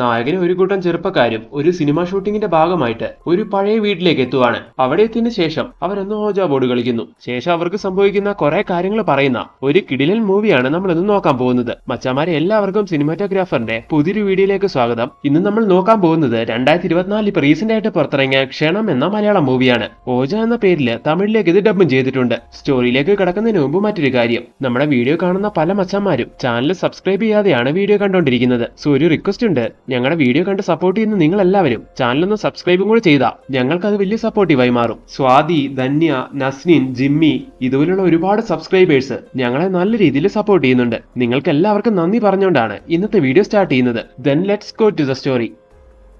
നായകന് ഒരു കൂട്ടം ചെറുപ്പക്കാരും ഒരു സിനിമ ഷൂട്ടിംഗിന്റെ ഭാഗമായിട്ട് ഒരു പഴയ വീട്ടിലേക്ക് എത്തുവാണ്. അവിടെ എത്തിയതിനു ശേഷം അവരൊന്ന് ഓജാ ബോർഡ് കളിക്കുന്നു. ശേഷം അവർക്ക് സംഭവിക്കുന്ന കുറെ കാര്യങ്ങൾ പറയുന്ന ഒരു കിടിലൻ മൂവിയാണ് നമ്മൾ ഇന്ന് നോക്കാൻ പോകുന്നത്. മച്ചാമാരെ എല്ലാവർക്കും സിനിമാറ്റോഗ്രാഫറിന്റെ പുതിയൊരു വീഡിയോയിലേക്ക് സ്വാഗതം. ഇന്ന് നമ്മൾ നോക്കാൻ പോകുന്നത് രണ്ടായിരത്തി ഇരുപത്തിനാലിൽ ഇപ്പൊ റീസെന്റ് ആയിട്ട് പുറത്തിറങ്ങിയ ക്ഷണം എന്ന മലയാളം മൂവിയാണ്. ഓജ എന്ന പേരിൽ തമിഴിലേക്ക് ഇത് ഡബും ചെയ്തിട്ടുണ്ട്. സ്റ്റോറിയിലേക്ക് കിടക്കുന്നതിന് മുമ്പ് മറ്റൊരു കാര്യം. നമ്മുടെ വീഡിയോ കാണുന്ന പല മച്ചാമാരും ചാനൽ സബ്സ്ക്രൈബ് ചെയ്യാതെയാണ് വീഡിയോ കണ്ടുകൊണ്ടിരിക്കുന്നത് സോ ഒരു റിക്വസ്റ്റ് ഉണ്ട്. ഞങ്ങളുടെ വീഡിയോ കണ്ട് സപ്പോർട്ട് ചെയ്യുന്ന നിങ്ങൾ എല്ലാവരും ചാനലൊന്ന് സബ്സ്ക്രൈബും കൂടെ ചെയ്താൽ ഞങ്ങൾക്ക് അത് വലിയ സപ്പോർട്ടീവായി മാറും. സ്വാതി ധന്യ നസ്നിൻ ജിമ്മി ഇതുപോലുള്ള ഒരുപാട് സബ്സ്ക്രൈബേഴ്സ് ഞങ്ങളെ നല്ല രീതിയിൽ സപ്പോർട്ട് ചെയ്യുന്നുണ്ട്. നിങ്ങൾക്ക് എല്ലാവർക്കും നന്ദി പറഞ്ഞുകൊണ്ടാണ് ഇന്നത്തെ വീഡിയോ സ്റ്റാർട്ട് ചെയ്യുന്നത്. Then let's go to the story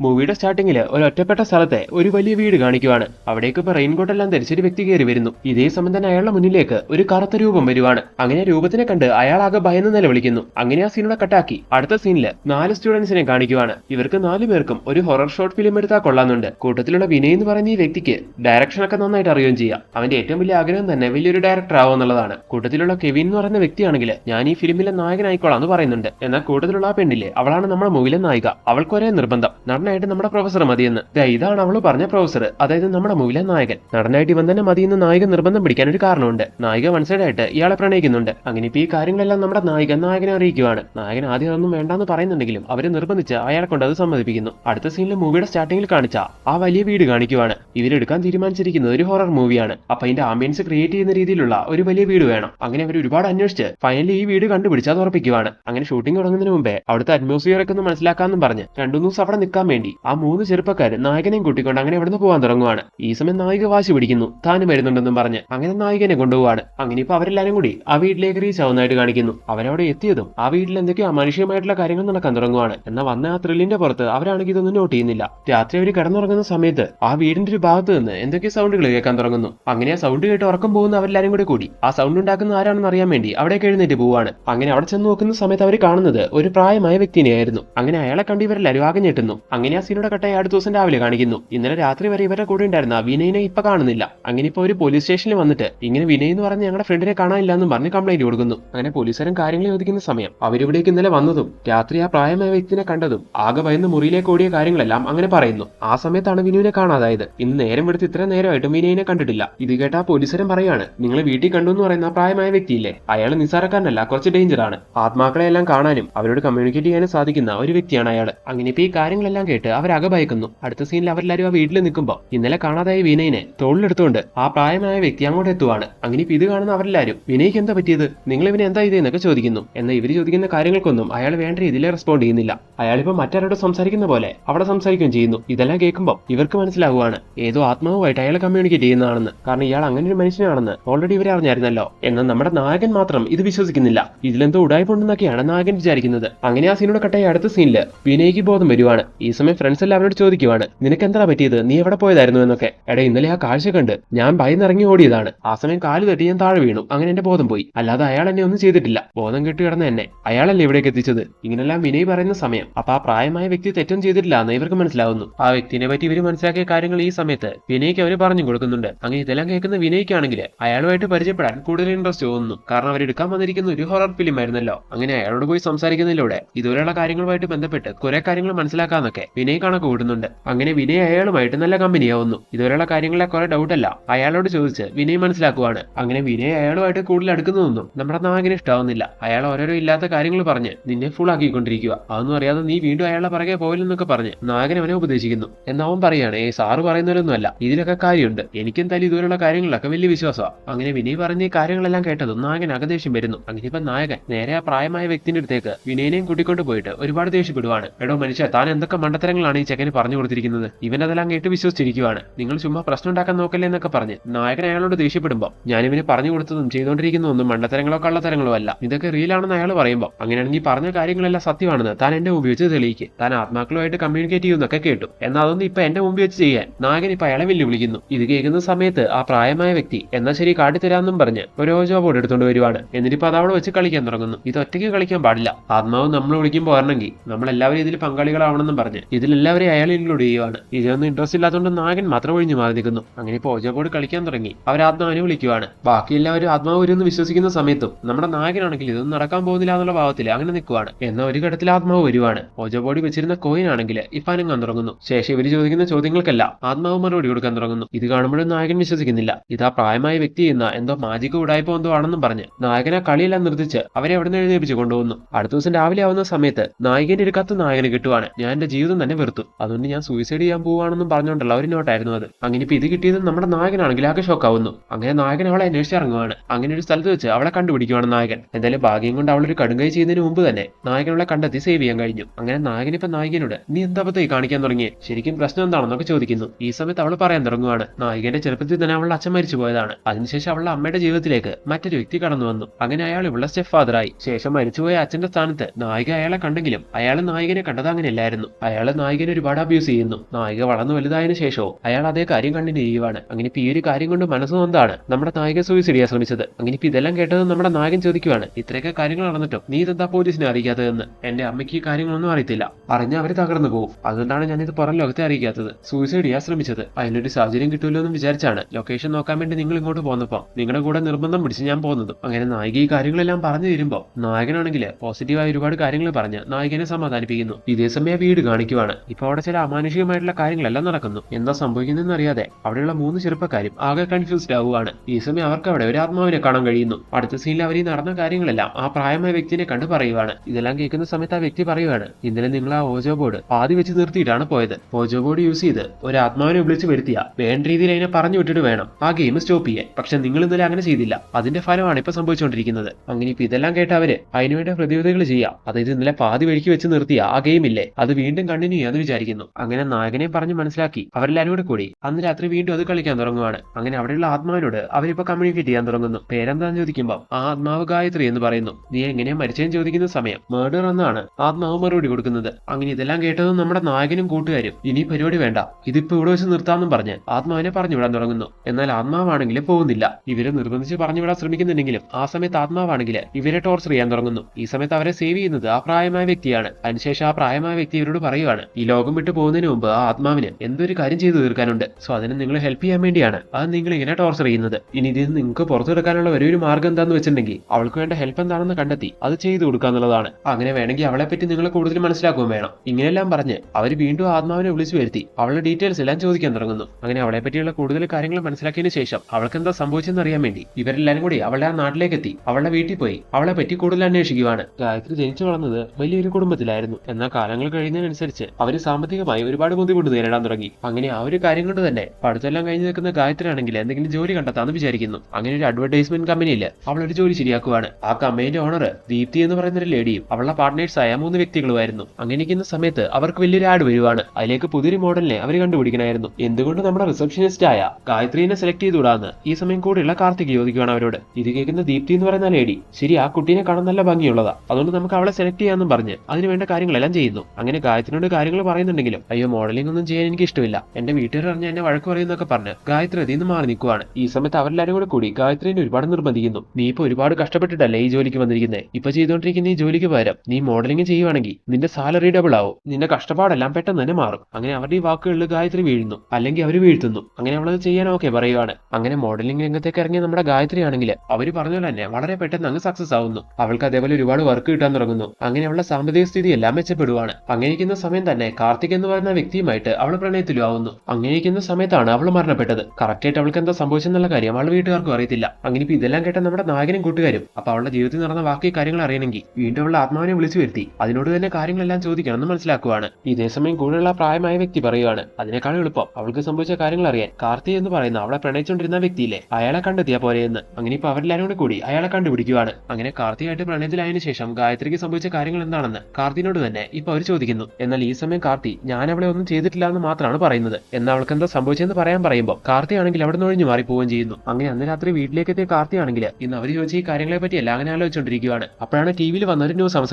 മൂവിയുടെ സ്റ്റാർട്ടിങ്ങിൽ ഒരു ഒറ്റപ്പെട്ട സ്ഥലത്തെ ഒരു വലിയ വീട് കാണിക്കുവാണ്. അവിടേക്ക് ഇപ്പൊ റെയിൻകോട്ട് എല്ലാം ധരിച്ചൊരു വ്യക്തി കയറി വരുന്നു. ഇതേ സമയം തന്നെ അയാളുടെ മുന്നിലേക്ക് ഒരു കറുത്ത രൂപം വരുവാണ്. അങ്ങനെ രൂപത്തിനെ കണ്ട് അയാൾ ആകെ ഭയന്ന് നിലവിളിക്കുന്നു. അങ്ങനെ ആ സീനോടെ കട്ടാക്കി അടുത്ത സീനിൽ നാല് സ്റ്റുഡൻസിനെ കാണിക്കുവാണ്. ഇവർക്ക് നാലു പേർക്കും ഒരു ഹൊറർ ഷോർട്ട് ഫിലിം എടുത്താൽ കൊള്ളാന്നുണ്ട് കൂട്ടത്തിലുള്ള വിനയ് എന്ന് പറയുന്ന ഈ വ്യക്തിക്ക് ഡയറക്ഷൻ ഒക്കെ നന്നായിട്ട് അറിയുകയും ചെയ്യാം. അവന്റെ ഏറ്റവും വലിയ ആഗ്രഹം തന്നെ വലിയൊരു ഡയറക്ടർ ആവുക എന്നുള്ളതാണ്. കൂട്ടത്തിലുള്ള കെവിൻ എന്ന് പറയുന്ന വ്യക്തിയാണെങ്കിൽ ഞാൻ ഈ ഫിലിമിലെ നായകനായിക്കോളാം എന്ന് പറയുന്നുണ്ട്. എന്നാൽ കൂട്ടത്തിലുള്ള ആ പെണ്ണില്ലേ അവളാണ് നമ്മുടെ മൂവിലെ നായിക. അവൾക്ക് ഒരേ നിർബന്ധം നടനായിട്ട് നമ്മുടെ പ്രൊഫസർ മതിയെന്ന്. ഇതാണ് അവൾ പറഞ്ഞ പ്രൊഫസർ. അതായത് നമ്മുടെ മൂവിലെ നായകൻ. നടനായിട്ട് ഇവൻ തന്നെ മതിയെന്ന് നായകൻ നിർബന്ധം പിടിക്കാൻ ഒരു കാരണമുണ്ട്. നായിക വൺ സൈഡ് ആയിട്ട് ഇയാളെ പ്രണയിക്കുന്നുണ്ട്. അങ്ങനെ ഇപ്പൊ ഈ കാര്യങ്ങളെല്ലാം നമ്മുടെ നായകൻ നായകനെ അറിയിക്കുവാണ്. നായകൻ ആദ്യം അതൊന്നും വേണ്ടെന്ന് പറയുന്നുണ്ടെങ്കിലും അവരെ നിർബന്ധിച്ച് അയാളെ കൊണ്ട് അത് സമ്മതിപ്പിക്കുന്നു. അടുത്ത സീനിൽ മൂവിയുടെ സ്റ്റാർട്ടിങ്ങിൽ കാണിച്ച ആ വലിയ വീട് കാണിക്കുവാണ്. ഇവരെടുക്കാൻ തീരുമാനിച്ചിരിക്കുന്നത് ഒരു ഹൊറർ മൂവിയാണ് അപ്പൊ അതിന്റെ ആംബിയൻസ് ക്രിയേറ്റ് ചെയ്യുന്ന രീതിയിലുള്ള ഒരു വലിയ വീട് വേണം. അങ്ങനെ അവർ ഒരുപാട് അന്വേഷിച്ച് ഫൈനലി ഈ വീട് കണ്ടുപിടിച്ച് അത് ഉറപ്പിക്കുവാണ്. അങ്ങനെ ഷൂട്ടിംഗ് തുടങ്ങുന്നതിന് മുമ്പേ അവിടുത്തെ അറ്റ്മോസ്ഫിയർ ഒക്കെ ഒന്ന് മനസ്സിലാക്കാന്നും പറഞ്ഞ് രണ്ടു ദിവസം അവിടെ നിൽക്കാൻ വേണ്ടി ആ മൂന്ന് ചെറുപ്പക്കാർ നായകനെയും കൂട്ടിക്കൊണ്ട് അങ്ങനെ അവിടുന്ന് പോകാൻ തുടങ്ങുവാണ്. ഈ സമയം നായിക വാശി പിടിക്കുന്നു. താനും വരുന്നുണ്ടെന്നും പറഞ്ഞ് അങ്ങനെ നായികനെ കൊണ്ടുപോവാണ്. അങ്ങനെ ഇപ്പൊ അവരെല്ലാരും കൂടി ആ വീട്ടിലേക്ക് റീച്ച് ആവുന്നതായിട്ട് കാണിക്കുന്നു. അവരവിടെ എത്തിയതും ആ വീട്ടിൽ എന്തൊക്കെയോ അമാനുഷികമായിട്ടുള്ള കാര്യങ്ങൾ നടക്കാൻ തുടങ്ങുവാണ്. എന്നാൽ വന്ന ആ ത്രില്ലിന്റെ പുറത്ത് അവരാണെങ്കിൽ ഇതൊന്നും നോട്ട് ചെയ്യുന്നില്ല. രാത്രി അവർ കടന്നുറങ്ങുന്ന സമയത്ത് ആ വീടിന്റെ ഒരു ഭാഗത്ത് നിന്ന് എന്തൊക്കെയോ സൗണ്ടുകൾ കേൾക്കാൻ തുടങ്ങുന്നു. അങ്ങനെ ആ സൗണ്ട് കേട്ട് ഉറക്കം പോകുന്ന അവരെല്ലാരും കൂടി കൂടി. ആ സൗണ്ട് ഉണ്ടാക്കുന്ന ആരാണെന്ന് അറിയാൻ വേണ്ടി അവിടെ എഴുന്നേറ്റ് പോവാണ്. അങ്ങനെ അവിടെ ചെന്ന് നോക്കുന്ന സമയത്ത് അവർ കാണുന്നത് ഒരു പ്രായമായ വ്യക്തിനെയായിരുന്നു. അങ്ങനെ അയാളെ കണ്ട് ഇവരെല്ലാരും ആകെ ഞെട്ടുന്നു. അങ്ങനെ ആ സീനോടെ കട്ടായി അടുത്ത ദിവസം രാവിലെ കാണിക്കുന്നു. ഇന്നലെ രാത്രി വരെ ഇവരുടെ കൂടെ ഉണ്ടായിരുന്ന വിനയനെ ഇപ്പൊ കാണുന്നില്ല. അങ്ങനെ ഇപ്പൊ ഒരു പോലീസ് സ്റ്റേഷനിൽ വന്നിട്ട് ഇങ്ങനെ വിനയ് എന്ന് പറഞ്ഞ് ഞങ്ങളുടെ ഫ്രണ്ടിനെ കാണാനില്ല എന്നും പറഞ്ഞ് കംപ്ലൈന്റ് കൊടുക്കുന്നു. അങ്ങനെ പോലീസുകാരൻ കാര്യങ്ങൾ ചോദിക്കുന്ന സമയം അവരിവിടേക്ക് ഇന്നലെ വന്നതും രാത്രി ആ പ്രായമായ വ്യക്തിനെ കണ്ടതും ആകെ ഭയന്ന് മുറിയിലേക്ക് ഓടിയ കാര്യങ്ങളെല്ലാം അങ്ങനെ പറയുന്നു. ആ സമയത്താണ് വിനുവിനെ കാണാതായത്. ഇന്ന് നേരം എടുത്ത് ഇത്ര നേരമായിട്ടും വിനയനെ കണ്ടിട്ടില്ല. ഇത് കേട്ട ആ പോലീസുകാരൻ പറയാണ് നിങ്ങൾ വീട്ടിൽ കണ്ടു എന്ന് പറയുന്ന പ്രായമായ വ്യക്തിയില്ലേ? അയാൾ നിസ്സാരക്കാരനല്ല കുറച്ച് ഡേഞ്ചർ ആണ് ആത്മാക്കളെ എല്ലാം കാണാനും അവരോട് കമ്മ്യൂണിക്കേറ്റ് ചെയ്യാനും സാധിക്കുന്ന ഒരു വ്യക്തിയാണ് അയാൾ അങ്ങനെ ഇപ്പൊ ഈ കാര്യങ്ങളെല്ലാം കേട്ട് അവരകഭയക്കുന്നു അടുത്ത സീനിൽ അവരെല്ലാവരും ആ വീട്ടിൽ നിൽക്കുമ്പോൾ ഇന്നലെ കാണാതായ വിനയനെ തോളിലെടുത്തുകൊണ്ട് ആ പ്രായമായ വ്യക്തി അങ്ങോട്ട് എത്തുവാണ്. അങ്ങനെ ഇപ്പൊ ഇത് കാണുന്ന അവരെല്ലാവരും വിനയ്ക്ക് എന്താ പറ്റിയത്? നിങ്ങൾ ഇവനെ എന്താ ഇതെന്നൊക്കെ ചോദിക്കുന്നു. എന്നാൽ ഇവർ ചോദിക്കുന്ന കാര്യങ്ങൾക്കൊന്നും അയാൾ വേണ്ട രീതിയിൽ റെസ്പോണ്ട് ചെയ്യുന്നില്ല. അയാളിപ്പോ മറ്റാരോട് സംസാരിക്കുന്ന പോലെ അവിടെ സംസാരിക്കുകയും ചെയ്യുന്നു. ഇതെല്ലാം കേൾക്കുമ്പോൾ ഇവർക്ക് മനസ്സിലാവുകയാണ് ഏതോ ആത്മാവുമായിട്ട് അയാൾ കമ്മ്യൂണിക്കേറ്റ് ചെയ്യുന്നതാണെന്ന്. കാരണം ഇയാൾ അങ്ങനെ ഒരു മനുഷ്യനാണെന്ന് ഓൾറെഡി ഇവരെ അറിഞ്ഞായിരുന്നല്ലോ. എന്നാൽ നമ്മുടെ നായകൻ മാത്രം ഇത് വിശ്വസിക്കുന്നില്ല. ഇതിലെന്തോ ഉടായ്പുണ്ടെന്നൊക്കെയാണ് നായകൻ വിചാരിക്കുന്നത്. അങ്ങനെ ആ സീനോട് കട്ടായ അടുത്ത സീനിൽ വിനയ്ക്ക് ബോധം വരുവാണ്. ഈ സമയം ഫ്രണ്ട്സ് എല്ലാം അവരോട് ചോദിക്കുവാണ് നിനക്ക് എന്താ പറ്റിയത്? നീ എവിടെ പോയതായിരുന്നു? എന്നൊക്കെ. എടാ ഇന്നലെ ആ കാഴ്ച കണ്ട് ഞാൻ ഭയന്നിറങ്ങി ഓടിയതാണ്. ആ സമയം കാൽ തട്ടി ഞാൻ താഴെ വീണു. അങ്ങനെ എന്റെ ബോധം പോയി. അല്ലാതെ അയാൾ എന്നെ ഒന്നും ചെയ്തിട്ടില്ല. ബോധം കെട്ടി കിടന്ന എന്നെ. അയാളല്ലേ ഇവിടേക്ക് എത്തിച്ചത്? ഇങ്ങനെല്ലാം വിനയ് പറയുന്ന സമയം. അപ്പൊ ആ പ്രായമായ വ്യക്തി തെറ്റൊന്നും ചെയ്തിട്ടില്ല എന്ന് ഇവർക്ക് മനസ്സിലാവുന്നു. ആ വ്യക്തിനെ പറ്റി ഇവർ മനസ്സിലാക്കിയ കാര്യങ്ങൾ ഈ സമയത്ത് വിനയ്ക്ക് അവർ പറഞ്ഞു കൊടുക്കുന്നുണ്ട്. അങ്ങനെ ഇതെല്ലാം കേൾക്കുന്ന വിനയ്ക്കാണെങ്കിൽ അയാളുമായിട്ട് പരിചയപ്പെടാൻ കൂടുതൽ ഇൻട്രസ്റ്റ് തോന്നുന്നു. കാരണം അവരെടുക്കാൻ വന്നിരിക്കുന്ന ഒരു ഹൊറർ ഫിലിം ആയിരുന്നല്ലോ. അങ്ങനെ അയാളോട് പോയി സംസാരിക്കുന്നതിലൂടെ ഇതുപോലെയുള്ള കാര്യങ്ങളുമായിട്ട് ബന്ധപ്പെട്ട് കുറെ കാര്യങ്ങൾ മനസ്സിലാക്കാന്നൊക്കെ വിനയ് കണക്ക് കൂടുന്നുണ്ട് അങ്ങനെ വിനയ് അയാളുമായിട്ട് നല്ല കമ്പനിയാവുന്നു. ഇതുവരെയുള്ള കാര്യങ്ങളെ കുറെ ഡൗട്ട് അല്ല. അയാളോട് ചോദിച്ച് വിനയ് മനസ്സിലാക്കുവാണ്. അങ്ങനെ വിനയ് അയാളുമായിട്ട് കൂടുതൽ അടുക്കുന്നതൊന്നും നമ്മുടെ നാഗിന് ഇഷ്ടാവുന്നില്ല. അയാൾ ഓരോരോ ഇല്ലാത്ത കാര്യങ്ങൾ പറഞ്ഞ് നിന്നെ ഫുൾ ആക്കിക്കൊണ്ടിരിക്കുക അതൊന്നും അറിയാതെ നീ വീണ്ടും അയാളെ പുറകെ പോയില്ലെന്നൊക്കെ പറഞ്ഞ് നാഗൻ അവനെ ഉപദേശിക്കുന്നു. എന്നവൻ പറയാണ് ഏ സാറ് പറയുന്നവരൊന്നുമല്ല ഇതിലൊക്കെ കാര്യമുണ്ട്. എനിക്കും തല്ലി ഇതുവരെയുള്ള കാര്യങ്ങളിലൊക്കെ വലിയ വിശ്വാസമാണ് അങ്ങനെ വിനയ് പറഞ്ഞ ഈ കാര്യങ്ങളെല്ലാം കേട്ടതും നാഗൻ അകദേശം വരുന്നു. അങ്ങനെ ഇപ്പൊ നായകൻ നേരെ ആ പ്രായമായ വ്യക്തിന്റെ അടുത്തേക്ക് വിനയനെയും കൂട്ടിക്കൊണ്ട് പോയിട്ട് ഒരുപാട് ദേഷ്യപ്പെടുവാണ്. എടോ മനുഷ്യ താൻ എന്തൊക്കെ മണ്ടത്തരങ്ങളാണ് ഈ ചെക്കന് പറഞ്ഞു കൊടുത്തിരിക്കുന്നത് ഇവൻ അതെല്ലാം കേട്ട് വിശ്വസിച്ചിരിക്കുവാണ്. നിങ്ങൾ ചുമ്മാ പ്രശ്നം ഉണ്ടാക്കാൻ നോക്കല്ലേ എന്നൊക്കെ പറഞ്ഞ് നായകൻ അയാളോട് ദേഷ്യപ്പെടുമ്പോൾ ഞാൻ ഇവന് പറഞ്ഞു കൊടുത്തതും ചെയ്തുകൊണ്ടിരിക്കുന്നതൊന്നും മണ്ടത്തരങ്ങളോ കള്ളത്തരങ്ങളോ അല്ല. ഇതൊക്കെ റിയൽ ആണെന്ന് അയാൾ പറയുമ്പോൾ അങ്ങനെയാണെങ്കിൽ പറഞ്ഞ കാര്യങ്ങളെല്ലാം സത്യമാണെന്ന് താൻ എന്റെ മുമ്പ് വെച്ച് തെളിയിക്ക്. താൻ ആത്മാക്കളുമായിട്ട് കമ്മ്യൂണിക്കേറ്റ് ചെയ്യുന്നൊക്കെ കേട്ടു. എന്നാൽ അതൊന്നും ഇപ്പൊ എന്റെ മുമ്പിൽ വെച്ച് ചെയ്യാൻ നായകൻ ഇപ്പൊ അയാളെ വെല്ലുവിളിക്കുന്നു. ഇത് കേൾക്കുന്ന സമയത്ത് ആ പ്രായമായ വ്യക്തി എന്നാ ശരി കാട്ടിത്തരാന്നും പറഞ്ഞ് ഒരു ജോബ് ബോർഡ് എടുത്തുകൊണ്ട് വരുവാണ്. എന്നിട്ടിപ്പോ അത് വെച്ച് കളിക്കാൻ തുടങ്ങുന്നു. ഇത് ഒറ്റയ്ക്ക് കളിക്കാൻ പാടില്ല. ആത്മാവ് നമ്മൾ വിളിക്കുമ്പോൾ വരണമെങ്കിൽ നമ്മൾ എല്ലാവരും ഇതിൽ പങ്കാളികളാവണമെന്നും പറഞ്ഞ് ഇതിലെല്ലാവരെയും അയാൾ ഇൻക്ലൂഡ് ചെയ്യുവാണ്. ഇതൊന്നും ഇൻട്രസ്റ്റ് ഇല്ലാത്തതുകൊണ്ട് നാഗൻ മാത്രം ഒഴിഞ്ഞു മാറി നിൽക്കുന്നു. അങ്ങനെ ഇപ്പോൾ കളിക്കാൻ തുടങ്ങി. അവർ ആത്മാവിനെ വിളിക്കുവാണ്. ബാക്കി എല്ലാവരും ആത്മാവ് വിശ്വസിക്കുന്ന സമയത്തും നമ്മുടെ നാഗനാണെങ്കിൽ ഇതൊന്നും നടക്കാൻ പോകുന്നില്ല എന്നുള്ള ഭാവത്തിൽ അങ്ങനെ നിൽക്കുവാണ്. എന്നാൽ ഒരു ഘട്ടത്തിൽ ആത്മാവ് വരുവാണ്. ഓജോ ബോർഡ് വെച്ചിരുന്ന കോയിൻ ആണെങ്കിൽ ഇപ്പാനങ്ങാൻ തുടങ്ങുന്നു. ശേഷം ഇവർ ചോദിക്കുന്ന ചോദ്യങ്ങൾക്കല്ല ആത്മാവ് മറുപടി കൊടുക്കാൻ തുടങ്ങുന്നു. ഇത് കാണുമ്പോഴും നായകൻ വിശ്വസിക്കുന്നില്ല. ഇത് ആ പ്രായമായ വ്യക്തി ചെയ്യുന്ന എന്തോ മാജിക്ക് ഉടായ്പോ എന്തോ ആണെന്നും പറഞ്ഞ് നായകനെ കളിയെല്ലാം നിർത്തിച്ച് അവരെ അവിടെ നിന്ന് എഴുന്നേൽപ്പിച്ച് കൊണ്ടുപോകുന്നു. അടുത്ത ദിവസം രാവിലെ ആവുന്ന സമയത്ത് നായകന്റെ ഒരു കത്ത് നായകന് കിട്ടുവാണ്. ഞാൻ എന്റെ ജീവിതം തന്നെ വെറുത്തു. അതുകൊണ്ട് ഞാൻ സൂയിസൈഡ് ചെയ്യാൻ പോവാണെന്നും പറഞ്ഞുകൊണ്ടല്ല ഒരു നോട്ടായിരുന്നു അത്. അങ്ങനെ ഇപ്പൊ ഇത് കിട്ടിയത് നമ്മുടെ നായകനാണെങ്കിൽ ആകെ ഷോക്ക് ആവുന്നു. അങ്ങനെ നായകൻ അവളെ അന്വേഷിച്ച് ഇറങ്ങുവാണ്. അങ്ങനെ ഒരു സ്ഥലത്ത് വെച്ച് അവളെ കണ്ടുപിടിക്കുവാണ് നായകൻ. എന്തായാലും ഭാഗ്യം കൊണ്ട് അവളൊരു കടുങ്കൈ ചെയ്യുന്നതിന് മുമ്പ് തന്നെ നായകൻ അവളെ കണ്ടെത്തി സേവ് ചെയ്യാൻ കഴിഞ്ഞു. അങ്ങനെ നായകൻ ഇപ്പൊ നായകനോട് നീ എന്താ പത്തേ കാണിക്കാൻ തുടങ്ങി ശരിക്കും പ്രശ്നം എന്താണെന്നൊക്കെ ചോദിക്കുന്നു. ഈ സമയത്ത് അവൾ പറയാൻ തുടങ്ങുവാണ്. നായകന്റെ ചെറുപ്പത്തിൽ തന്നെ അവളുടെ അച്ഛൻ മരിച്ചു പോയതാണ്. അതിനുശേഷം അവളുടെ അമ്മയുടെ ജീവിതത്തിലേക്ക് മറ്റൊരു വ്യക്തി കടന്നു വന്നു. അങ്ങനെ അയാൾ ഇവളുടെ സ്റ്റെപ്പ് ഫാദറായി ശേഷം മരിച്ചുപോയ അച്ഛന്റെ സ്ഥാനത്ത് നായിക അയാളെ കണ്ടെങ്കിലും അയാൾ നായികനെ കണ്ടത് അങ്ങനെയല്ലായിരുന്നു. അയാൾ നായകനെ ഒരുപാട് അബ്യൂസ് ചെയ്യുന്നു. നായിക വളർന്നു വലുതായതിനു ശേഷവും അയാൾ അതേ കാര്യം കണ്ടിന്യൂ ചെയ്യുവാണ് അങ്ങനെ ഇപ്പൊ ഈ ഒരു കാര്യം കൊണ്ട് മനസ്സ് നൊന്താണ് നമ്മുടെ നായിക സൂയിസൈഡ് ചെയ്യാൻ ശ്രമിച്ചത്. അങ്ങനെ ഇപ്പൊ ഇതെല്ലാം കേട്ടത് നമ്മുടെ നായകൻ ചോദിക്കുവാണ് ഇത്രയൊക്കെ കാര്യങ്ങൾ നടന്നിട്ടും? നീ ഇതെന്താ പോലീസിനെ അറിയിക്കാത്തതെന്ന്? എന്റെ അമ്മയ്ക്ക് ഈ കാര്യങ്ങളൊന്നും അറിയത്തില്ല. അറിഞ്ഞ അവർ തകർന്നു പോകും അതുകൊണ്ടാണ് ഞാൻ ഇത് പുറം ലോകത്തെ അറിയിക്കാത്തത്. സൂയിസൈഡ് ചെയ്യാൻ ശ്രമിച്ചത്. അതിനൊരു സാഹചര്യം കിട്ടുമല്ലോ എന്ന് വിചാരിച്ചാണ്. ലൊക്കേഷൻ നോക്കാൻ വേണ്ടി നിങ്ങൾ ഇങ്ങോട്ട് പോന്നപ്പോ നിങ്ങളുടെ കൂടെ നിർബന്ധം പിടിച്ച് ഞാൻ പോകുന്നതും അങ്ങനെ നായിക ഈ കാര്യങ്ങളെല്ലാം പറഞ്ഞു തരുമ്പോ നായകനാണെങ്കിൽ പോസിറ്റീവായ ഒരുപാട് കാര്യങ്ങൾ പറഞ്ഞ് നായകനെ സമാധാനിപ്പിക്കുന്നു. ഇതേ സമയം വീട് കാണിക്കുവാണ്. ഇപ്പൊ അവിടെ ചില അമാനുഷികമായിട്ടുള്ള കാര്യങ്ങളെല്ലാം നടക്കുന്നു. എന്താ സംഭവിക്കുന്നതെന്ന് അറിയാതെ അവിടെയുള്ള മൂന്ന് ചെറുപ്പക്കാരും ആകെ കൺഫ്യൂസ്ഡ് ആവുകയാണ്. ഈ സമയം അവർക്ക് അവിടെ ഒരു ആത്മാവിനെ കാണാൻ കഴിയുന്നു. അടുത്ത സീനിൽ അവർ ഈ നടന്ന കാര്യങ്ങളെല്ലാം ആ പ്രായമായ വ്യക്തിനെ കണ്ട് പറയുവാണ്. ഇതെല്ലാം കേൾക്കുന്ന സമയത്ത് ആ വ്യക്തി പറയുവാണ് ഇന്നലെ നിങ്ങൾ ആ ഓജോ ബോർഡ് പാതി വെച്ച് നിർത്തിയിട്ടാണ് പോയത്. ഓജോ ബോർഡ് യൂസ് ചെയ്ത് ഒരു ആത്മാവിനെ വിളിച്ച് വരുത്തിയ. വേണ്ട രീതിയിൽ അതിനെ പറഞ്ഞു വിട്ടിട്ട് വേണം. ആ ഗെയിം സ്റ്റോപ്പ് ചെയ്യാൻ. പക്ഷെ നിങ്ങൾ ഇന്നലെ അങ്ങനെ ചെയ്തില്ല. അതിന്റെ ഫലമാണ് ഇപ്പൊ സംഭവിച്ചുകൊണ്ടിരിക്കുന്നത്. അങ്ങനെ ഇപ്പൊ ഇതെല്ലാം കേട്ട അവർ അതിനുവേണ്ട പ്രതിവിധികൾ ചെയ്യാം. അതായത് ഇന്നലെ പാതി വഴിക്ക് വെച്ച് നിർത്തിയ ആ ഗെയിം ഇല്ലേ? അത് വീണ്ടും കണ്ടിന്യൂ ചെയ്യാന്ന് വിചാരിക്കുന്നു. അങ്ങനെ നായകനെ പറഞ്ഞ് മനസ്സിലാക്കി. അവരെല്ലാരും കൂടെ കൂടി. അന്ന് രാത്രി വീണ്ടും അത് കളിക്കാൻ തുടങ്ങുവാണ്. അങ്ങനെ അവിടെയുള്ള ആത്മാവിനോട് അവരിപ്പോ കമ്മ്യൂണിക്കേറ്റ് ചെയ്യാൻ തുടങ്ങുന്നു. പേരെന്താന്ന് ചോദിക്കുമ്പോൾ ആ ആത്മാവ് ഗായത്രി എന്ന് പറയുന്നു. നീ എങ്ങനെയാ മരിച്ചതെന്ന് ചോദിക്കുന്ന സമയം. മേർഡർ എന്നാണ് ആത്മാവ് മറുപടി കൊടുക്കുന്നത്. അങ്ങനെ ഇതെല്ലാം കേട്ടതും നമ്മുടെ നായകനും കൂട്ടുകാരും ഇനി പരിപാടി വേണ്ട. ഇതിപ്പോ ഇവിടെ വെച്ച് നിർത്താമെന്നും പറഞ്ഞ് ആത്മാവിനെ പറഞ്ഞു വിടാൻ തുടങ്ങുന്നു. എന്നാൽ ആത്മാവാണെങ്കിൽ പോകുന്നില്ല. ഇവരെ നിർബന്ധിച്ച് പറഞ്ഞു വിടാൻ ശ്രമിക്കുന്നുണ്ടെങ്കിലും ആ സമയത്ത് ആത്മാവാണെങ്കിൽ ഇവരെ ടോർച്ചർ ചെയ്യാൻ തുടങ്ങുന്നു. ഈ സമയത്ത് അവരെ സേവ് ചെയ്യുന്നത് ആ പ്രായമായ വ്യക്തിയാണ്. അതിനുശേഷം ആ പ്രായമായ വ്യക്തി ഇവരോട് പറയുവാണ് ഈ ലോകം വിട്ടു പോകുന്നതിന് മുമ്പ് ആ ആത്മാവിന് എന്തൊരു കാര്യം ചെയ്തു തീർക്കാനുണ്ട്. സോ അതിനെ നിങ്ങൾ ഹെൽപ്പ് ചെയ്യാൻ വേണ്ടിയാണ് അത് നിങ്ങൾ ഇങ്ങനെ ടോർച്ചർ ചെയ്യുന്നത്. ഇനി ഇതിൽ നിന്ന് നിങ്ങൾക്ക് പുറത്തെടുക്കാനുള്ള ഒരു ഒരു മാർഗം എന്താണെന്ന് വെച്ചിട്ടുണ്ടെങ്കിൽ അവൾക്ക് വേണ്ട ഹെൽപ്പ് എന്താണെന്ന് കണ്ടെത്തി അത് ചെയ്തു കൊടുക്കുക എന്നുള്ളതാണ്. അങ്ങനെ വേണമെങ്കിൽ അവളെ പറ്റി നിങ്ങൾ കൂടുതൽ മനസ്സിലാക്കുകയും വേണം. ഇങ്ങനെയെല്ലാം പറഞ്ഞ് അവർ വീണ്ടും ആത്മാവിനെ വിളിച്ചു വരുത്തി. അവളുടെ ഡീറ്റെയിൽസ് എല്ലാം ചോദിക്കാൻ തുടങ്ങുന്നു. അങ്ങനെ അവളെ പറ്റിയുള്ള കൂടുതൽ കാര്യങ്ങൾ മനസ്സിലാക്കിയതിനു ശേഷം അവൾക്ക് എന്താ സംഭവിച്ചെന്ന് അറിയാൻ വേണ്ടി ഇവരെല്ലാരും കൂടി അവളുടെ ആ നാട്ടിലേക്ക് എത്തി അവളുടെ വീട്ടിൽ പോയി അവളെ പറ്റി കൂടുതൽ അന്വേഷിക്കുവാണ്. ഗായത്രി ജനിച്ചു വളർന്നത് വലിയൊരു കുടുംബത്തിലായിരുന്നു. എന്നാൽ കാലങ്ങൾ കഴിയുന്നതിനനുസരിച്ച് അവർ സാമ്പത്തികമായി ഒരുപാട് ബുദ്ധിമുട്ട് നേരിടാൻ തുടങ്ങി. അങ്ങനെ ആ ഒരു കാര്യം കൊണ്ട് തന്നെ പഠിച്ചെല്ലാം കഴിഞ്ഞ് നിൽക്കുന്ന ഗായത്രി ആണെങ്കിൽ എന്തെങ്കിലും ജോലി കണ്ടെത്താന്ന് വിചാരിക്കുന്നു. അങ്ങനെ ഒരു അഡ്വർടൈസ്മെന്റ് കമ്പനിയിൽ അവൾ ഒരു ജോലി ശരിയാക്കുവാണ്. ആ കമ്പനിയുടെ ഓണർ ദീപ്തി എന്ന് പറയുന്ന ഒരു ലേഡിയും അവളുടെ പാർട്ട്നേഴ്സ് ആയ മൂന്ന് വ്യക്തികളുമായിരുന്നു. അങ്ങനെ ഇരിക്കുന്ന സമയത്ത് അവർക്ക് വലിയൊരു ആഡ് വരുവാണ്. അതിലേക്ക് പുതിയൊരു മോഡലിനെ അവർ കണ്ടുപിടിക്കണമായിരുന്നു. എന്തുകൊണ്ട് നമ്മുടെ റിസപ്ഷനിസ്റ്റ് ആയ ഗായത്രിനെ സെലക്ട് ചെയ്തുകൂടാന്ന് ഈ സമയം കൂടെയുള്ള കാർത്തിക് ചോദിക്കുകയാണ് അവരോട്. ഇത് കേൾക്കുന്ന ദീപ്തി എന്ന് പറയുന്ന ലേഡി ശരി ആ കുട്ടീനെ കാണാൻ നല്ല ഭംഗിയുള്ളതാ. അതുകൊണ്ട് നമുക്ക് അവളെ സെലക്ട് ചെയ്യാമെന്നും പറഞ്ഞ് അതിനുവേണ്ട കാര്യങ്ങളെല്ലാം ചെയ്യുന്നു. അങ്ങനെ ഗായത്രിനോട് കാര്യങ്ങൾ പറയുന്നുണ്ടെങ്കിലും അയ്യോ മോഡലിംഗ് ഒന്നും ചെയ്യാൻ എനിക്ക് ഇഷ്ടമില്ല. എന്റെ വീട്ടുകാർ പറഞ്ഞ എന്നെ വഴക്ക് പറയുന്നൊക്കെ പറഞ്ഞ് ഗായത്രി അതിൽ നിന്ന് മാറി നിൽക്കുവാണ്. ഈ സമയത്ത് അവരെല്ലാരും കൂടെ കൂടി ഗായത്രിനെ ഒരുപാട് നിർബന്ധിക്കുന്നു. നീ ഇപ്പൊ ഒരുപാട് കഷ്ടപ്പെട്ടിട്ടല്ലേ ഈ ജോലിക്ക് വന്നിരിക്കുന്നത് ഇപ്പൊ ചെയ്തുകൊണ്ടിരിക്കുന്ന ഈ ജോലിക്ക് പകരം നീ മോഡലിംഗ് ചെയ്യുവാണെങ്കിൽ നിന്റെ സാലറി ഡബിൾ ആവും. നിന്റെ കഷ്ടപ്പാടെല്ലാം പെട്ടെന്ന് തന്നെ മാറും. അങ്ങനെ അവരുടെ ഈ വാക്കുകളിൽ ഗായത്രി വീഴുന്നു. അല്ലെങ്കിൽ അവർ വീഴ്ത്തുന്നു. അങ്ങനെ അവളത് ചെയ്യാൻ ഓക്കെ പറയുവാണ്. അങ്ങനെ മോഡലിംഗ് രംഗത്തേക്ക് ഇറങ്ങിയ നമ്മുടെ ഗായത്രി ആണെങ്കിൽ അവർ പറഞ്ഞ പോലെ തന്നെ വളരെ പെട്ടെന്ന് അങ്ങ് സക്സസ് ആവുന്നു. അവൾക്ക് അതേപോലെ ഒരുപാട് വർക്ക് കിട്ടാൻ തുടങ്ങുന്നു. അങ്ങനെ അവളുടെ സാമ്പത്തിക സ്ഥിതി എല്ലാം മെച്ചപ്പെടുവാണ്. അങ്ങനെ സമയം തന്നെ കാർത്തിക് എന്ന് പറയുന്ന വ്യക്തിയുമായിട്ട് അവൾ പ്രണയത്തിലും ആവുന്നു അങ്ങനെ ഇരിക്കുന്ന സമയത്താണ് അവൾ മരണപ്പെട്ടത്. കറക്റ്റായിട്ട് അവൾക്ക് എന്താ സംഭവിച്ചെന്നുള്ള കാര്യം അവളുടെ വീട്ടുകാർക്കും അറിയത്തില്ല. അങ്ങനെ ഇപ്പൊ ഇതെല്ലാം കേട്ട നമ്മുടെ നായകനും കൂട്ടുകാരും അപ്പൊ അവളുടെ ജീവിതത്തിൽ നടന്ന ബാക്കി കാര്യങ്ങൾ അറിയണമെങ്കിൽ വീണ്ടും അവളുടെ ആത്മാവിനെ വിളിച്ചു വരുത്തി. അതിനോട് തന്നെ കാര്യങ്ങളെല്ലാം ചോദിക്കണമെന്ന് മനസ്സിലാക്കുവാണ്. ഇതേസമയം കൂടെയുള്ള പ്രായമായ വ്യക്തി പറയുവാണ് അതിനേക്കാൾ എളുപ്പം അവൾക്ക് സംഭവിച്ച കാര്യങ്ങൾ അറിയാൻ കാർത്തി എന്ന് പറയുന്ന അവളെ പ്രണയിച്ചുകൊണ്ടിരുന്ന വ്യക്തിയിലെ അയാളെ കണ്ടെത്തിയ പോലെയെന്ന് അങ്ങനെ ഇപ്പൊ അവരെല്ലാരും കൂടെ കൂടി അയാളെ കണ്ടുപിടിക്കുവാണ്. അങ്ങനെ കാർത്തിയായിട്ട് പ്രണയത്തിലായതിനു ശേഷം ഗായത്രിക്ക് സംഭവിച്ച കാര്യങ്ങൾ എന്താണെന്ന് കാർത്തിനോട് തന്നെ ഇപ്പൊ അവർ ചോദിക്കുന്നു. എന്നാൽ ഈ സമയം കാർത്തി ഞാൻ അവളെ ഒന്നും ചെയ്തിട്ടില്ല എന്ന് മാത്രമാണ് പറയുന്നത്. എന്നാൽ അവൾക്ക് എന്താ സംഭവിച്ചെന്ന് പറയാൻ പറയുമ്പോൾ കാർത്തി ആണെങ്കിൽ അവിടെ നിന്ന് ഒഴിഞ്ഞു മാറി പോവുകയും ചെയ്യുന്നു. അങ്ങനെ അന്ന് രാത്രി വീട്ടിലേക്ക് എത്തിയ കാർത്തി ആണെങ്കിൽ ഇന്ന് അവർ ചോദിച്ച ഈ കാര്യങ്ങളെ പറ്റി എല്ലാം അങ്ങനെ ആലോചിച്ചുകൊണ്ടിരിക്കുകയാണ് അപ്പോഴാണ് ടി വിയിൽ വന്നൊരു ന്യൂസ് അവൻ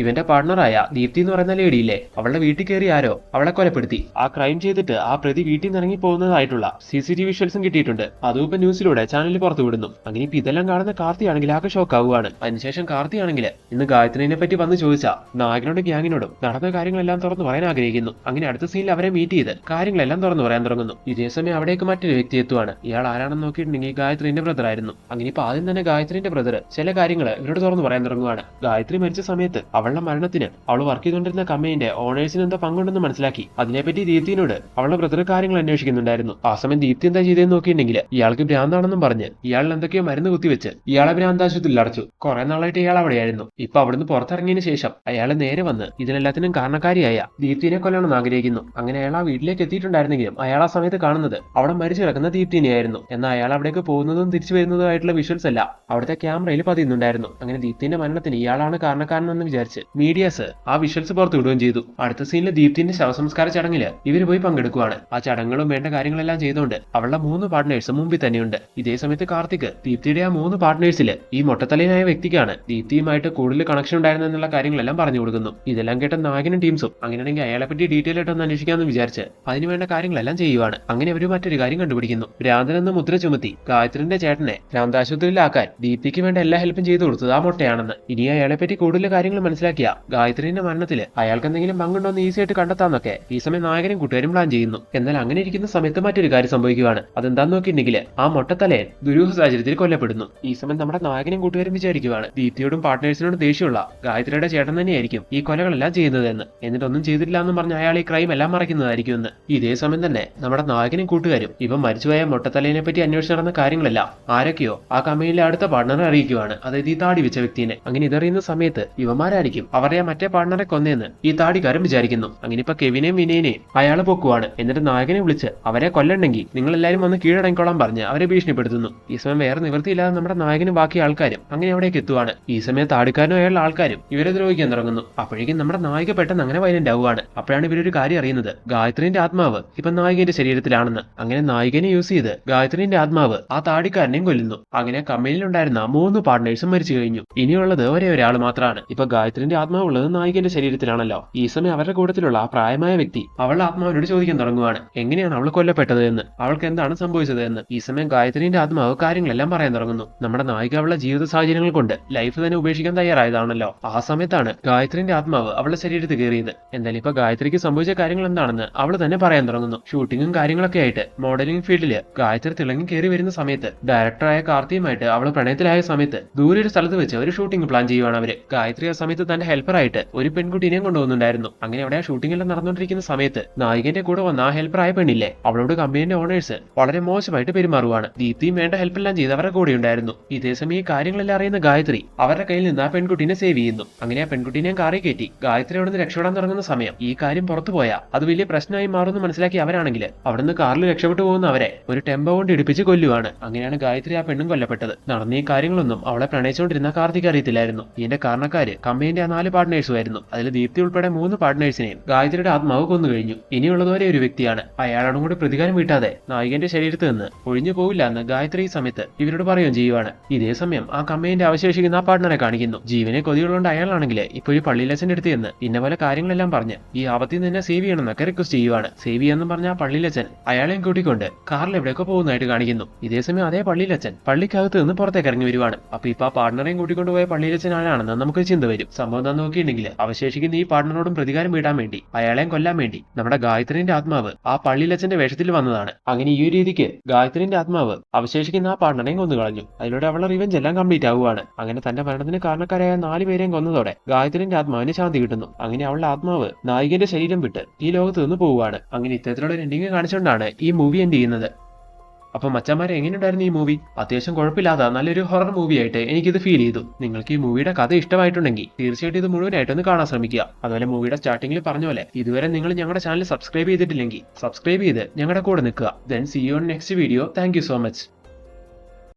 ഇവന്റെ പാർട്ണറായ ദീപ്തി എന്ന് പറയുന്ന ലേഡിയില്ലേ അവളുടെ വീട്ടിൽ കയറി ആരോ അവളെ കൊലപ്പെടുത്തി. ആ ക്രൈം ചെയ്തിട്ട് ആ പ്രതി വീട്ടിൽ നിന്ന് ഇറങ്ങി പോകുന്നതായിട്ടുള്ള സി സി ടി വിഷ്വൽസും കിട്ടിയിട്ടുണ്ട്. അതും ഇപ്പൊ ന്യൂസിലൂടെ ചാനലിൽ പുറത്തു വിടുന്നു. അങ്ങനെ ഇപ്പൊ ഇതെല്ലാം കാണുന്ന കാർത്തി ആണെങ്കിൽ ആകെ ഷോക്ക് ആവുകയാണ്. അതിനുശേഷം കാർത്തി ആണെങ്കിൽ ഇന്ന് ഗായത്രിനെ പറ്റി വന്ന് ചോദിച്ച നായകനോടും ഗ്യാങ്ങിനോടും നടന്ന കാര്യങ്ങളെല്ലാം തുറന്നു പറയാൻ ആഗ്രഹിക്കുന്നു. അങ്ങനെ അടുത്ത സീനിൽ അവരെ മീറ്റ് ചെയ്ത് കാര്യങ്ങളെല്ലാം തുറന്നു പറയാൻ തുടങ്ങുന്നു. ഇതേസമയം അവിടേക്ക് മറ്റൊരു വ്യക്തി എത്തുവാണ്. ഇയാൾ ആരാണെന്ന് നോക്കിയിട്ടുണ്ടെങ്കിൽ ഗായത്രിന്റെ ബ്രദർ ആയിരുന്നു. അങ്ങനെ ഇപ്പൊ ആദ്യം തന്നെ ഗായത്രിന്റെ ബ്രദർ ചില കാര്യങ്ങൾ ഇവരോട് തുറന്നു പറയാൻ തുടങ്ങുവാണ്. ഗായത്രി മരിച്ച സമയത്ത് അവളുടെ മരണത്തിന് അവൾ വർക്ക് ചെയ്തുകൊണ്ടിരുന്ന കമ്പനിന്റെ ഓണേഴ്സിന് എന്താ പങ്കുണ്ടെന്ന് മനസ്സിലാക്കി. അതിനെപ്പറ്റി ദീപ്തിനോട് അവളുടെ ബ്രദർ കാര്യങ്ങൾ അന്വേഷിക്കുന്നുണ്ടായിരുന്നു. ആ സമയം ദീപ്തി എന്താ ചെയ്തതെന്ന് നോക്കിയിട്ടുണ്ടെങ്കിൽ ഇയാൾക്ക് ഭ്രാന്താണെന്നും പറഞ്ഞ് ഇയാളിൽ എന്തൊക്കെയോ മരുന്ന് കുത്തിവെച്ച് ഇയാളെ ഭ്രാന്താശുപത്രിയിൽ അടച്ചു. കുറെ നാളായിട്ട് ഇയാൾ അവിടെയായിരുന്നു. ഇപ്പൊ അവിടുന്ന് പുറത്തിറങ്ങിയതിനു ശേഷം അയാൾ നേരെ വന്ന് ഇതിനെല്ലാത്തിനും കാരണക്കാരിയായ ദീപ്തിനെ കൊല്ലണം ആഗ്രഹിക്കുന്നു. അങ്ങനെ അയാൾ വീട്ടിലേക്ക് എത്തിയിട്ടുണ്ടായിരുന്നെങ്കിലും അയാൾ ആ സമയത്ത് കാണുന്നത് അവിടെ മരിച്ചു കിടക്കുന്ന ദീപ്തിനെയായിരുന്നു. എന്നാൽ അയാൾ അവിടേക്ക് പോകുന്നതും തിരിച്ചു വരുന്നതുമായിട്ടുള്ള വിഷ്വൽസ് അല്ല. അവിടുത്തെ ക്യാമറയിൽ പതിയുന്നുണ്ടായിരുന്നു. അങ്ങനെ ദീപ്തിന്റെ മരണത്തിന് ഇയാളാണ് കാരണക്കാരനെന്ന് വിചാരിച്ച് മീഡിയാസ് ആ വിഷ്വൽസ് പുറത്തു വിടുകയും ചെയ്തു. അടുത്ത സീനിൽ ദീപ്തിന്റെ ശവസംസ്കാര ചടങ്ങിൽ ഇവർ പോയി പങ്കെടുക്കുവാണ്. ആ ചടങ്ങുകളും വേണ്ട കാര്യങ്ങളെല്ലാം ചെയ്തുകൊണ്ട് അവളുടെ മൂന്ന് പാർട്ട്നേഴ്സ് മുമ്പിൽ തന്നെയുണ്ട്. ഇതേ സമയത്ത് കാർത്തിക് ദീപ്തിയുടെ ആ മൂന്ന് പാർട്ട്നേഴ്സിൽ ഈ മൊട്ടത്തലയനായ വ്യക്തിക്കാണ് ദീപ്തിയുമായിട്ട് കൂടുതൽ കണക്ഷൻ ഉണ്ടായിരുന്നെന്നുള്ള കാര്യങ്ങളെല്ലാം പറഞ്ഞു കൊടുക്കുന്നു. ഇതെല്ലാം കേട്ട നായകനും ടീംസും അങ്ങനെയാണെങ്കിൽ അയാളെ പറ്റി ഡീറ്റെയിൽ ആയിട്ട് ഒന്ന് അന്വേഷിക്കാമെന്ന് വിചാരിച്ച് അതിന് വേണ്ട കാര്യങ്ങളെല്ലാം ചെയ്യുവാണ്. അങ്ങനെ അവർ മറ്റൊരു കാര്യം കണ്ടുപിടിക്കുന്നു. ഭ്രാന്തനെന്ന് മുദ്ര ചുമത്തി ഗായത്രിന്റെ ചേട്ടനെ ഭ്രാന്താശുപത്രിയിലാക്കാൻ ദീപ്തിക്ക് വേണ്ട എല്ലാ ഹെൽപ്പും ചെയ്തു കൊടുത്തത് ആ മൊട്ടയാണെന്ന്. ഇനി അയാളെ പറ്റി കൂടുതൽ കാര്യങ്ങൾ മനസ്സിലാക്കിയ ഗായത്രിന്റെ മരണത്തിൽ അയാൾക്ക് എന്തെങ്കിലും പങ്കുണ്ടോ എന്ന് ഈസി ആയിട്ട് കണ്ടെത്താന്നൊക്കെ ഈ സമയം നായകനും കൂട്ടുകാരും പ്ലാൻ ചെയ്യുന്നു. എന്നാൽ അങ്ങനെ ഇരിക്കുന്ന സമയത്ത് മറ്റൊരു കാര്യം സംഭവിക്കുകയാണ് അതെന്താന്ന് നോക്കിയിട്ടുണ്ടെങ്കിൽ ആ മൊട്ടത്തലയൻ ദുരൂഹ സാഹചര്യത്തിൽ കൊല്ലപ്പെടുന്നു. ഈ സമയം നമ്മുടെ നായകനും കൂട്ടുകാരും വിചാരിക്കുവാണ് ദീപ്തിയോടും പാർട്ട്നേഴ്സിനോടും ദേഷ്യമുള്ള ഗായത്രിയുടെ ചേട്ടൻ തന്നെയായിരിക്കും ഈ കൊലകളെല്ലാം ചെയ്യുന്നതെന്ന്. എന്നിട്ടൊന്നും ചെയ്തിട്ടില്ല എന്ന് പറഞ്ഞ് അയാൾ ഈ ക്രൈം എല്ലാം മറയ്ക്കുന്നതായിരിക്കും എന്ന്. ഇതേ സമയം തന്നെ നമ്മുടെ നായകനും കൂട്ടുകാരും ഇവൻ മരിച്ചുപോയ മൊട്ടത്തലേനെ പറ്റി അന്വേഷിച്ച് നടന്ന കാര്യങ്ങളല്ല ആരൊക്കെയോ ആ കമ്പനിയിലെ അടുത്ത പാർട്ണറെ അറിയിക്കുവാണ് അതായത് ഈ താടി വെച്ച വ്യക്തിനെ. അങ്ങനെ ഇതറിയുന്ന സമയത്ത് ഇവമാരായിരിക്കും അവരുടെ മറ്റേ പാർട്ണറെ കൊന്നേന്ന് ഈ താടിക്കാരൻ വിചാരിക്കുന്നു. അങ്ങനെ ഇപ്പൊ കെവിനെയും വിനയനെയും അയാൾ പൊക്കുവാണ്. എന്നിട്ട് നായകനെ വിളിച്ച് അവരെ കൊല്ലണ്ടെങ്കിൽ നിങ്ങൾ എല്ലാവരും വന്ന് കീഴടങ്ങിക്കോളാൻ പറഞ്ഞ് അവരെ ഭീഷണിപ്പെടുത്തുന്നു. ഈ സമയം വേറെ നിവൃത്തിയില്ലാതെ നമ്മുടെ നായകനും ബാക്കി ആൾക്കാരും അങ്ങനെ അവിടേക്ക് എത്തുവാണ്. ഈ സമയത്ത് താടിക്കാരനും അയാളുടെ ആൾക്കാരും ഇവരെ ദ്രോഹിക്കാൻ തുടങ്ങുന്നു. അപ്പോഴേക്കും നമ്മുടെ നായിക പെട്ടെന്ന് അങ്ങനെ വയലന്റ് ആവുകയാണ് അപ്പോഴാണ് ഇവരൊരു കാര്യം അറിയുന്നത്. ഗായത്രിന്റെ ആത്മാവ് ഇപ്പൊ നായികന്റെ ശരീരത്തിലാണെന്ന്. അങ്ങനെ നായികനെ യൂസ് ചെയ്ത് ഗായത്രിന്റെ ആത്മാവ് ആ താടിക്കാരനെയും കൊല്ലുന്നു. അങ്ങനെ കമ്പനിയിലുണ്ടായിരുന്ന മൂന്ന് പാർട്ട്നേഴ്സും മരിച്ചു കഴിഞ്ഞു. ഇനിയുള്ളത് ഒരേ ഒരാൾ മാത്രമാണ് ഇപ്പൊ ഗായത്രിന്റെ ആത്മാവ് ഉള്ളത് നായികന്റെ ശരീരത്തിലാണല്ലോ. ഈ സമയം അവരുടെ കൂട്ടത്തിലുള്ള പ്രായമായ വ്യക്തി അവളുടെ ആത്മാവിനോട് ചോദിക്കാൻ തുടങ്ങുവാണ്. എങ്ങനെയാണ് അവൾ കൊല്ലപ്പെട്ടത് എന്ന് അവൾക്ക് എന്താണ് സംഭവിച്ചത് എന്ന് ഈ സമയം ഗായത്രിന്റെ ആത്മാവ് കാര്യങ്ങളെല്ലാം പറയാൻ തുടങ്ങുന്നു. നമ്മുടെ നായിക അവളുടെ ജീവിത സാഹചര്യങ്ങൾ കൊണ്ട് ലൈഫ് തന്നെ ഉപേക്ഷിക്കാൻ തയ്യാറായതാണല്ലോ. ആ സമയത്താണ് ഗായത്രിന്റെ ആത്മാവ് അവളുടെ ശരീരത്തിൽ കയറിയത്. എന്തായാലും ഇപ്പൊ ഗായത്രിക്ക് സംഭവിച്ച കാര്യങ്ങൾ എന്താണെന്ന് അവൾ തന്നെ പറയാൻ തുടങ്ങുന്നു. ഷൂട്ടിങ്ങും കാര്യങ്ങളൊക്കെ ആയിട്ട് മോഡലിംഗ് ഫീൽഡിൽ ഗായത്രി തിളങ്ങി കയറി വരുന്ന സമയത്ത് ഡയറക്ടറായ കാർത്തിയുമായിട്ട് അവൾ പ്രണയത്തിലായ സമയത്ത് ദൂരെ ഒരു സ്ഥലത്ത് വെച്ച് ഒരു ഷൂട്ടിംഗ് പ്ലാൻ ചെയ്യുവാണ് അവർ. ഗായത്രി ആ സമയത്ത് തന്റെ ഹെൽപ്പറായിട്ട് ഒരു പെൺകുട്ടീനെയും കൊണ്ടുപോകുന്നുണ്ടായിരുന്നു. അങ്ങനെ അവിടെ ആ ഷൂട്ടിംഗ് എല്ലാം നടന്നുകൊണ്ടിരിക്കുന്ന സമയത്ത് നായികന്റെ കൂടെ വന്ന ആ ഹെൽപ്പറായ പെണ്ണില്ലേ അവളോട് കമ്പനിയുടെ ഓണേഴ്സ് വളരെ മോശമായിട്ട് പെരുമാറുവാണ്. ദീപ്തിയും വേണ്ട ഹെൽപ്പെല്ലാം ചെയ്ത് അവരുടെ കൂടെ ഉണ്ടായിരുന്നു. ഇതേസമയം ഈ കാര്യങ്ങളെല്ലാം അറിയുന്ന ഗായത്രി അവരുടെ കയ്യിൽ നിന്ന് ആ പെൺകുട്ടീനെ സേവ് ചെയ്യുന്നു. അങ്ങനെ ആ പെൺകുട്ടീനെ കാറി കയറ്റി ഗായത്രി അവിടെ നിന്ന് രക്ഷപ്പെടാൻ തുടങ്ങുന്ന. സമയം. ഈ കാര്യം പുറത്തു പോയാൽ അത് വലിയ പ്രശ്നമായി മാറുമെന്ന് മനസ്സിലാക്കി അവരാണെങ്കിൽ അവിടുന്ന് കാറിൽ രക്ഷപ്പെട്ടു പോകുന്ന അവരെ ഒരു ടെമ്പോ കൊണ്ട് ഇടിപ്പിച്ച് കൊല്ലുവാണ്. അങ്ങനെയാണ് ഗായത്രി ആ പെണ്ണും കൊല്ലപ്പെട്ടത്. നടന്ന ഈ കാര്യങ്ങളൊന്നും അവളെ പ്രണയിച്ചുകൊണ്ടിരുന്ന കാർത്തിക് അറിയത്തില്ലായിരുന്നു. ഇതിന്റെ കാരണക്കാര് കമ്പനിയുടെ ആ നാല് പാർട്ട്നേഴ്സും ആയിരുന്നു. അതിൽ ദീപ്തി ഉൾപ്പെടെ മൂന്ന് പാർട്ട്നേഴ്സിനെയും ഗായത്രിയുടെ ആത്മാവ് കൊന്നു കഴിഞ്ഞു. ഇനിയുള്ളത് ഒരേ ഒരു വ്യക്തിയാണ്. അയാളോടും കൂടി പ്രതികാരം വീട്ടാതെ നായികന്റെ ശരീരത്ത് നിന്ന് ഒഴിഞ്ഞു പോവില്ല എന്ന് ഗായത്രി ഈ സമയത്ത് ഇവരോട് പറയുകയും ചെയ്യുവാണ്. ഇതേ സമയം ആ കമ്പനിന്റെ അവശേഷിക്കുന്ന ആ പാർട്ട്ണറെ കാണിക്കുന്നു. ജീവനെ കൊതിയുള്ളതുകൊണ്ട് അയാളാണെങ്കിൽ ഇപ്പോൾ ഈ പള്ളിയിലച്ചന്റെ അടുത്ത് ഇന്ന പോലെ കാര്യങ്ങളെല്ലാം പറഞ്ഞ് ഈ ആപത്തിൽ നിന്നെ സേവ് ചെയ്യണമെന്നൊക്കെ റിക്വസ്റ്റ് ചെയ്യുവാണ്. സേവ് ചെയ്യാന്ന് പറഞ്ഞ ആ പള്ളിയിലച്ചൻ അയാളെയും കൂട്ടിക്കൊണ്ട് കാറിൽ എവിടെയൊക്കെ പോകുന്നതായിട്ട് കാണിക്കുന്നു. ഇതേ സമയം അതേ പള്ളിയിലച്ചൻ പള്ളിക്കകത്ത് നിന്ന് പുറത്തേക്ക് ഇറങ്ങി വരുവാണ്. അപ്പൊ ഇപ്പൊ ആ പാർട്ണറെയും കൂട്ടിക്കൊണ്ട് പോയ പള്ളിയിലച്ചൻ ആരാണെന്ന് നമുക്ക് ചിന്ത വരും. സംഭവം എന്താ നോക്കിയിട്ടുണ്ടെങ്കിൽ അവശേഷിക്കുന്ന ഈ പാർട്ണറോടും പ്രതികാരം വീടാൻ വേണ്ടി അയാളെയും കൊല്ലാൻ വേണ്ടി നമ്മുടെ ഗായത്രിന്റെ ആത്മാവ് ആ പള്ളിയിലച്ചന്റെ വേഷത്തിൽ വന്നതാണ്. അങ്ങനെ ഈ രീതിക്ക് ഗായത്രിന്റെ ആത്മാവ് അവശേഷിക്കുന്ന ആ പാർട്ണറെയും കൊന്നു കളഞ്ഞു. അതിലൂടെ അവളുടെ റിവഞ്ച് എല്ലാം കംപ്ലീറ്റ് ആവുകയാണ് അങ്ങനെ തന്റെ മരണത്തിന് കാരണക്കാരായ നാല് പേരെയും കൊന്നതോടെ ഗായത്രിന്റെ ആത്മാവിന് ശാന്തി കിട്ടുന്നു. അങ്ങനെ അവളുടെ ആത്മാവ് നായികന്റെ ശരീരം വിട്ട് ഈ ലോകത്ത് നിന്ന് പോവുകയാണ്. അങ്ങനെ ഇത്തരത്തിലുള്ള എൻഡിങ് കാണിച്ചുകൊണ്ടാണ് ഈ മൂവി എൻഡ് ചെയ്യുന്നത്. അപ്പൊ മച്ചന്മാരെ എങ്ങനെയുണ്ടായിരുന്നു ഈ മൂവി അത്യാവശ്യം കുഴപ്പമില്ലാത്ത നല്ലൊരു ഹൊറർ മൂവി ആയിട്ട് എനിക്കിത് ഫീൽ ചെയ്തു. നിങ്ങൾക്ക് ഈ മൂവിയുടെ കഥ ഇഷ്ടമായിട്ടുണ്ടെങ്കിൽ തീർച്ചയായിട്ടും ഇത് മുഴുവനായിട്ടൊന്ന് കാണാൻ ശ്രമിക്കുക. അതുപോലെ മൂവിയുടെ സ്റ്റാർട്ടിങ്ങിൽ പറഞ്ഞ പോലെ ഇതുവരെ നിങ്ങൾ ഞങ്ങളുടെ ചാനൽ സബ്സ്ക്രൈബ് ചെയ്തിട്ടില്ലെങ്കിൽ സബ്സ്ക്രൈബ് ചെയ്ത് ഞങ്ങളുടെ കൂടെ നിൽക്കുക. Then see you next video thank so much